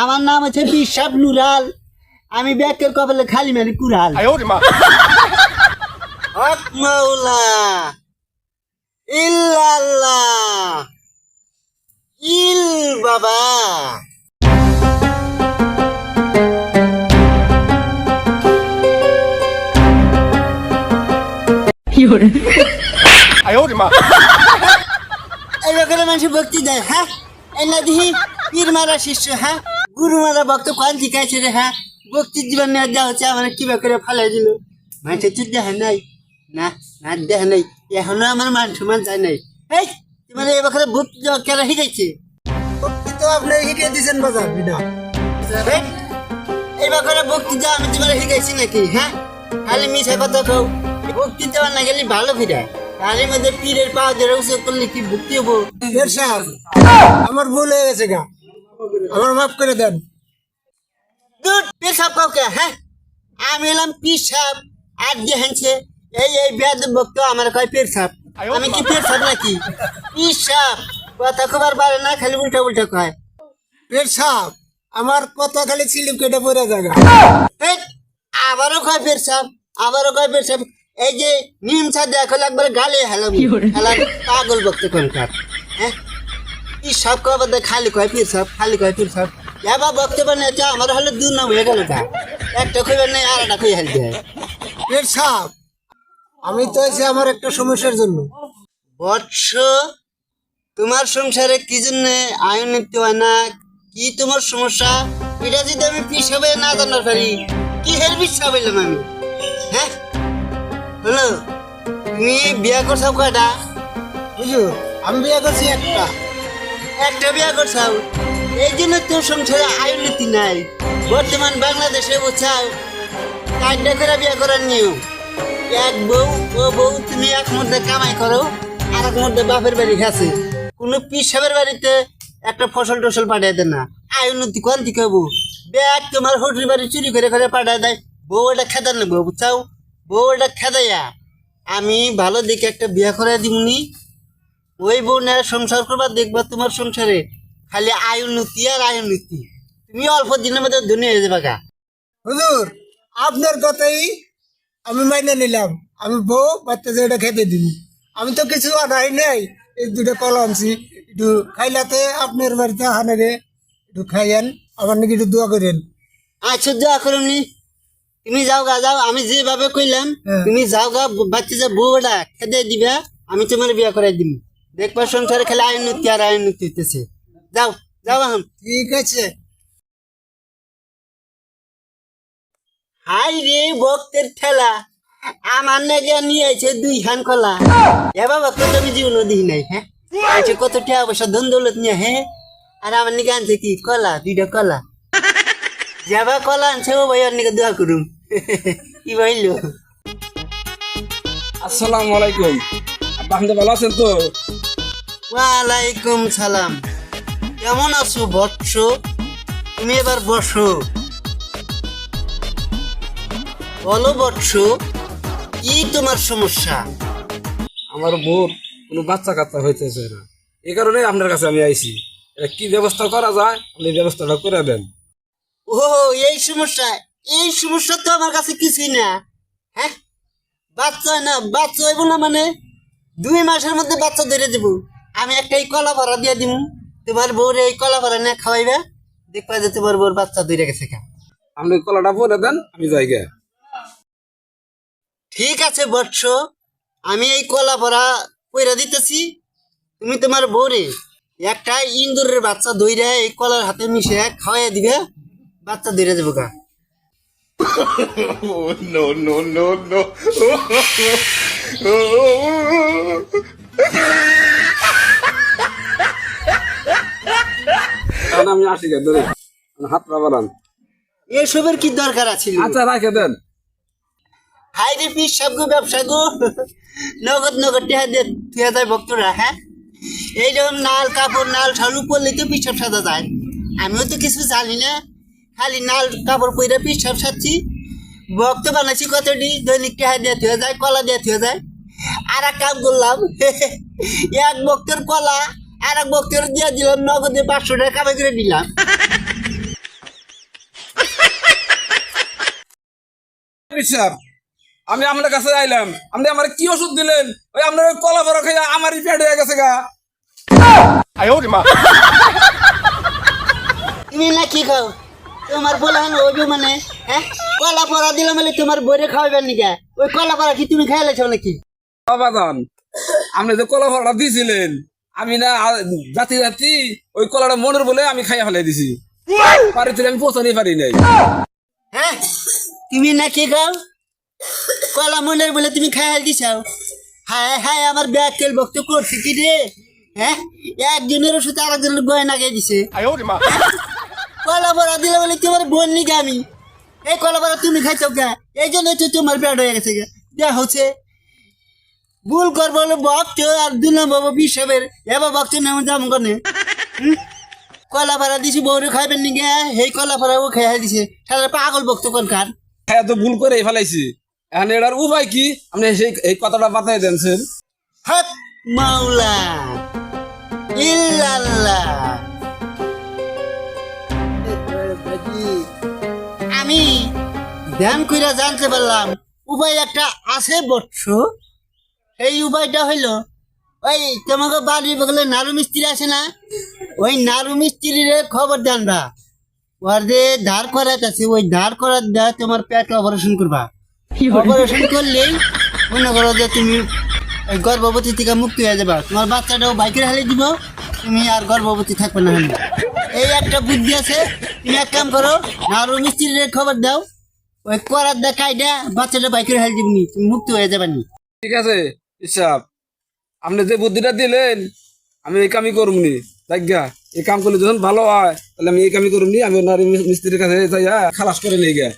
আমার নাম হচ্ছে বিশ্বাপ নুরাল। আমি ব্যাকের কপালে খালি মারি কুরাল হক মাওলা। ইল্লাল্লাহ। ইল বাবা। এই রকমের মানুষ ভক্তি দেয় হ্যাঁ? এনে দিহি পীর মারা শিষ্য হ্যাঁ? গুরু মারা ভক্ত কোন শিখাইছে রে হ্যাঁ? ভক্তি জীবন নিয়ে দেওয়া হচ্ছে, আমার কিবা করে ফালাই দিল? মানুষের তো দেহ নাই? না না দেহ নাই। এখনও আমার মান সমান যায় নাই। এই, তোমার এই বছরে ভক্তি কেন শিখাইছে? ভক্তি তো আপনি শিখিয়ে দিয়েছেন বাজার, বিনা। এই ভক্তি আমি তোমার শিখাইছি নাকি হ্যাঁ? খালি মিশা কথা কও। ভক্তি দেওয়া না গেলে ভালো ফিরা তার মধ্যে পীরের পা ধরে উৎসব করলে কি ভক্তি হব? আমার ভুল হয়ে গেছে গা। আমার মাফ করে দেন। দুধ পেশাব কাউকে হ্যাঁ? আমি এলাম পিসাব আর যে হেনছে এই এই বেদ বক্ত আমার কয় পেশাব। আমি কি পেশাব নাকি? পিসাব কথা খবর বাড়ে না খালি উল্টা উল্টা কয়। সাহেব আমার কত খালি স্লিপ কেটে পড়ে এই, আবারও কয় পেশাব আবারও কয় পেশাব। এই যে নিম ছা দেখো একবার গালে হেলাম হেলাম পাগল বক্ত কোনকার হ্যাঁ? পিসাব কয় বাদে খালি কয় পেশাব খালি কয় পেশাব এবার বক্তব্য নেই বানিয়েছে আমার হলো দু নাম হয়ে গেল তা একটা খুঁজে নেই আর একটা খুঁজে হেলতে হয়। সাহেব আমি তো এসে আমার একটা সমস্যার জন্য। বৎস তোমার সংসারে কি জন্য আয়ন নিতে হয় না? কি তোমার সমস্যা? এটা যদি আমি পিস হবে না জানার পারি কি হের পিছা বললাম আমি? হ্যাঁ? হলো তুমি বিয়া করছাও কয়টা? বুঝো আমি বিয়ে করছি একটা। একটা বিয়া করছাও এই জন্য তোর সংসারে আয়ন নীতি নাই। বর্তমান বাংলাদেশে বোঝাও, কাজটা করে বিয়া করার নিয়ম এক বউ ও বউ, তুমি এক মধ্যে কামাই করো, আর এক মধ্যে বাপের বাড়ি গেছে। কোনো পিসাবের বাড়িতে একটা ফসল টসল পাঠিয়ে দেয় না। আয় উন্নতি কোন থেকে হব? ব্যাগ তোমার হোটেল বাড়ি চুরি করে করে পাঠিয়ে দেয়। বউ ওটা খেদার নেব বুঝছাও? বউ ওটা খেদাইয়া আমি ভালো দেখে একটা বিয়া করে দিমনি। ওই বউ না সংসার করবা দেখবা তোমার সংসারে খালি আয় উন্নতি আর আয় উন্নতি তুমি অল্প দিনের মধ্যে ধনী হয়ে যাবে গা। হুজুর আপনার কথাই আমি মাইনে নিলাম। আমি বউ বাচ্চা যেটা খেতে দিবি। আমি তো কিছু আনাই নাই। এই দুটো কল আনছি। একটু খাইলাতে আপনার বাড়িতে হানে রে। একটু খাইয়েন। আমার নাকি একটু দোয়া করেন। আচ্ছা দোয়া করুনি তুমি যাও গা যাও। আমি যেভাবে কইলাম হ্যাঁ। তুমি যাও গা বাচ্চা যে বউটা খেতে দিবা আমি তোমার বিয়া করে দিব দেখবা সংসারে খেলে আয় উন্নতি আর উন্নতি হইতেছে। যাও যাও এখন। ঠিক আছে। হাই রে ভক্তের ঠেলা আমার নাকি নিয়ে আছে দুই খান কলা এ বাবা কত আমি জীবন দিই নাই হ্যাঁ? আচ্ছা কত টাকা পয়সা ধন দৌলত নিয়ে হ্যাঁ? আর আমার নাকি আনছে কি কলা দুইটা কলা। যাবা কলা আনছে ও ভাই আর নাকি দোয়া করুম। কি ভাইলো আসসালামু আলাইকুম। আপনি ভালো আছেন তো? ওয়ালাইকুম সালাম। কেমন আছো বৎস? তুমি এবার বসো। বলো বৎস কি তোমার সমস্যা? আমার বোর কোনো বাচ্চা কাচ্চা হইতেছে না। এই কারণে আপনার কাছে আমি আইছি। এটা কি ব্যবস্থা করা যায়? আপনি ব্যবস্থাটা করে দেন। ও এই সমস্যা এই সমস্যা তো আমার কাছে কিছুই না। হ্যাঁ? বাচ্চা হয় না বাচ্চা হইব না মানে দুই মাসের মধ্যে বাচ্চা ধরে দেবো। আমি একটা এই কলা ভরা দিয়ে দিব তোমার বউরে এই কলা ভরা নিয়ে খাওয়াইবে দেখবা যে তোমার বউর বাচ্চা ধরে গেছে কা আপনি কলাটা পরে দেন আমি যাই গে ঠিক আছে বৎস আমি এই কলা ভরা পয়রা দিতেছি তুমি তোমার বউরে একটা ইন্দুরের বাচ্চা দইরা এই কলার হাতে মিশে খাওয়াই দিবে বাচ্চা দেবো কা Oh no no no no! আসি গে ধরে হাতটা বাড়ান। এসবের কি দরকার আছে আচ্ছা রাখে দেন। হাই রে পিসাব গো ব্যবসা গো। নগদ নগদ টেহা দিয়ে তুই যায় ভক্তরা হ্যাঁ? এইরকম নাল কাপড় নাল শালু পরলে তো পিসাব সাদা যায়। আমিও তো কিছু জানি না। খালি নাল কাপড় পরে পিসাব সাচ্ছি ভক্ত বানাচ্ছি কতটি? দৈনিক টেহা দিয়ে থুয়ে যায় কলা দিয়ে থুয়ে যায় আর এক কাম করলাম এক ভক্তের কলা আর এক বক্তের দিয়ে দিলাম নগদে পাঁচশো টাকা করে দিলাম। আমি আপনার কাছে আইলাম। আপনি আমার কি ওষুধ দিলেন? ওই আপনার ওই কলা বড় খেয়ে আমারই পেট হয়ে গেছে গা। তুমি না কি খাও? তোমার বলা হয় ওই মানে হ্যাঁ? কলা পড়া দিলাম বলে তোমার বইরে খাওয়াবেন নাকি? ওই কলা পড়া কি তুমি খাইলেছো নাকি? বাবা আপনি যে কলা পড়া দিয়েছিলেন আমি না জাতি জাতি ওই কলাটা মনের বলে আমি খাইয়া ফেলাই দিছি। বাড়িতে আমি পৌঁছানি পারি নাই। হ্যাঁ তুমি না কি খাও কলা মনের বলে তুমি খাইয়া দিছাও। হায় হায় আমার ব্যাগ তেল ভক্ত করছে কি রে? হ্যাঁ একজনের ওষুধ আরেকজনের গয়না গিয়ে দিছে। কলা বড়া দিলে বলে তোমার বোন নিকে আমি? এই কলা বড়া তুমি খাইছো গা এই জন্য তো তোমার ব্যাড হয়ে গেছে গা। যা হচ্ছে ভুল করব হলো ভক্ত আর দু নম্বর বিষবের এবার ভক্ত নাম দাম কনে? কলা ভাড়া দিছি বউরে খাইবেন নি গে সেই কলা ভাড়া ও খাইয়া দিছে। সারা পাগল ভক্ত কোন খান হ্যাঁ তো ভুল করে ফেলাইছি। এখন এটার উপায় কি? আপনি সেই এই কথাটা বাতাই দেনছেন হক মাওলা ইল্লাল্লাহ। আমি ধ্যান কইরা জানতে পারলাম উপায় একটা আছে বৎস। এই উপায়টা হইল ওই তোমাকে বাড়ির বগলে নাড়ু মিস্ত্রি আছে না? ওই নারু মিস্ত্রির খবর জানবা ওর যে ধার করাত আছে ওই ধার করাত দেওয়া তোমার পেট অপারেশন করবা। অপারেশন করলেই মনে করো যে তুমি ওই গর্ভবতী থেকে মুক্তি হয়ে যাবা। তোমার বাচ্চাটাও বাইকের হালে দিব তুমি আর গর্ভবতী থাকবে না হলে। এই একটা বুদ্ধি আছে তুমি এক কাম করো নারু মিস্ত্রির খবর দাও ওই করার দেখাই দে বাচ্চাটা বাইকের হালে দিবনি তুমি মুক্তি হয়ে যাবে নি ঠিক আছে ইসাব আপনি যে বুদ্ধিটা দিলেন, আমি এই কামই করবনি দেখা এই কাম করলে যখন ভালো হয়, তাহলে আমি এই কামই করবনি আমি নারী মিস্ত্রির কাছে খালাস করে নিয়ে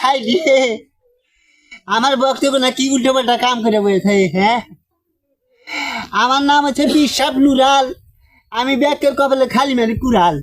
হায় রে। আমার বক্তব্য না কি উল্টো পাল্টা কাম করে বসে হ্যাঁ? আমার নাম হচ্ছে বিশ্বাস নুরাল। আমি ব্যাগের কপালে খালি মারি কুড়াল।